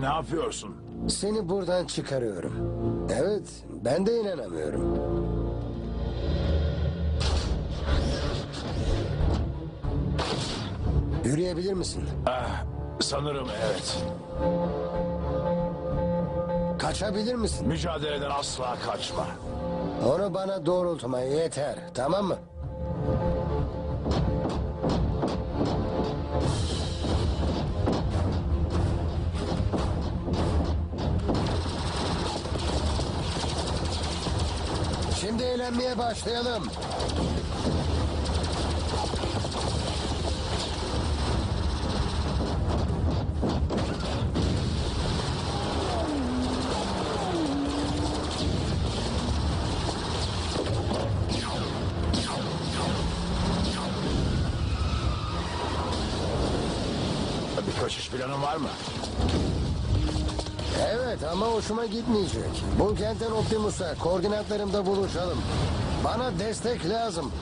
ne yapıyorsun? Seni buradan çıkarıyorum. Evet, ben de inanamıyorum. Yürüyebilir misin? Ah, sanırım evet. Kaçabilir misin? Mücadeleden asla kaçma. Onu bana doğrultma yeter, tamam mı? Şimdi eğlenmeye başlayalım. Bir kaçış planın var mı? Evet ama hoşuma gitmeyecek. Bulkent'ten Optimus'a koordinatlarımda buluşalım. Bana destek lazım.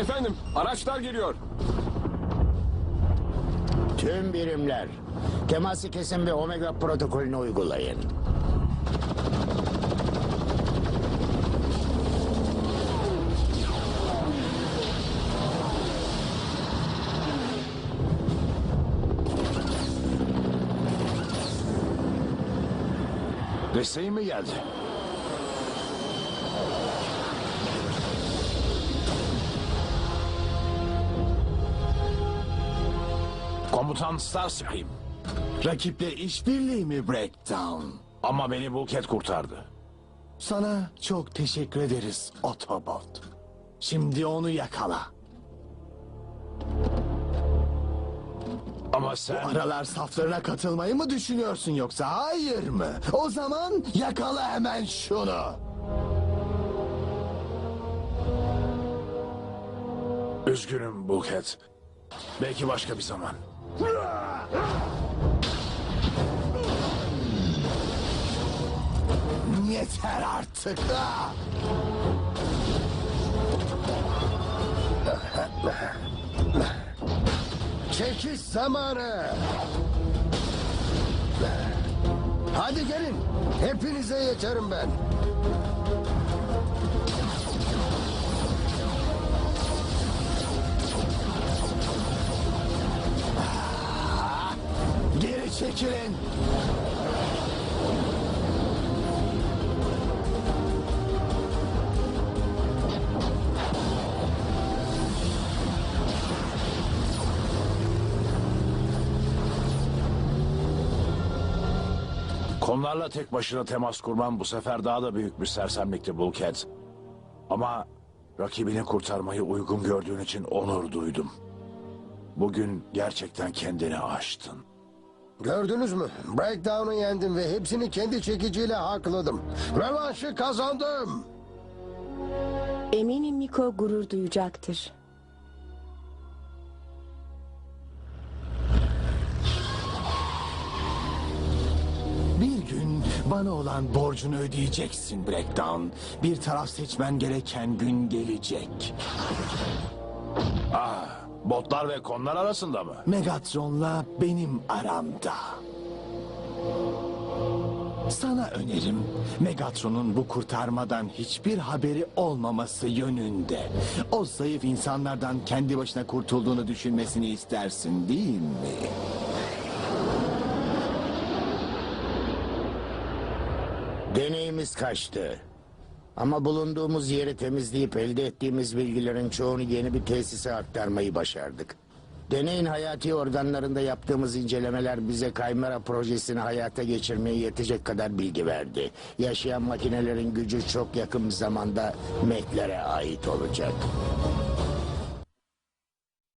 Efendim, araçlar geliyor. Tüm birimler teması kesin ve Omega protokolünü uygulayın. Desteğin mi geldi? Komutan Starscream. Rakiple işbirliği mi Breakdown? Ama beni Bulket kurtardı. Sana çok teşekkür ederiz Autobot. Şimdi onu yakala. Ama sen... Aralar saflarına katılmayı mı düşünüyorsun yoksa hayır mı? O zaman yakala hemen şunu. Üzgünüm Bulket. Belki başka bir zaman. Yeter artık. Çekiş zamanı. Hadi gelin. Hepinize yeterim ben. Çekilin. Konularla tek başına temas kurman bu sefer daha da büyük bir sersemlikti Bulket. Ama rakibini kurtarmayı uygun gördüğün için onur duydum. Bugün gerçekten kendini aştın. Gördünüz mü? Breakdown'u yendim ve hepsini kendi çekiciyle hakladım. Revanşı kazandım. Eminim Miko gurur duyacaktır. Bir gün bana olan borcunu ödeyeceksin Breakdown. Bir taraf seçmen gereken gün gelecek. Botlar ve konlar arasında mı? Megatron'la benim aramda. Sana önerim Megatron'un bu kurtarmadan hiçbir haberi olmaması yönünde. O zayıf insanlardan kendi başına kurtulduğunu düşünmesini istersin değil mi? Deneyimiz kaçtı. Ama bulunduğumuz yeri temizleyip elde ettiğimiz bilgilerin çoğunu yeni bir tesise aktarmayı başardık. Deneyin hayati organlarında yaptığımız incelemeler bize Kaymera projesini hayata geçirmeye yetecek kadar bilgi verdi. Yaşayan makinelerin gücü çok yakın zamanda Mek'lere ait olacak.